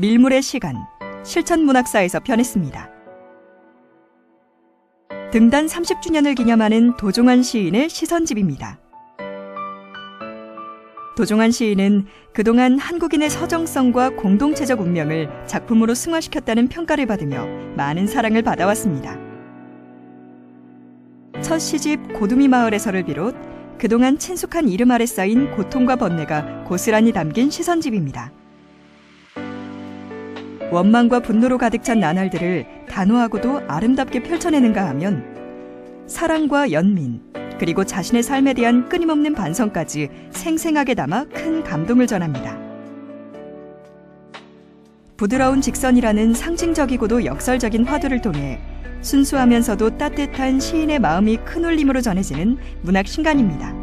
밀물의 시간, 실천문학사에서 편했습니다. 등단 30주년을 기념하는 도종환 시인의 시선집입니다. 도종환 시인은 그동안 한국인의 서정성과 공동체적 운명을 작품으로 승화시켰다는 평가를 받으며 많은 사랑을 받아왔습니다. 첫 시집 고두미 마을에서를 비롯 그동안 친숙한 이름 아래 쌓인 고통과 번뇌가 고스란히 담긴 시선집입니다. 원망과 분노로 가득 찬 나날들을 단호하고도 아름답게 펼쳐내는가 하면 사랑과 연민, 그리고 자신의 삶에 대한 끊임없는 반성까지 생생하게 담아 큰 감동을 전합니다. 부드러운 직선이라는 상징적이고도 역설적인 화두를 통해 순수하면서도 따뜻한 시인의 마음이 큰 울림으로 전해지는 문학 신간입니다.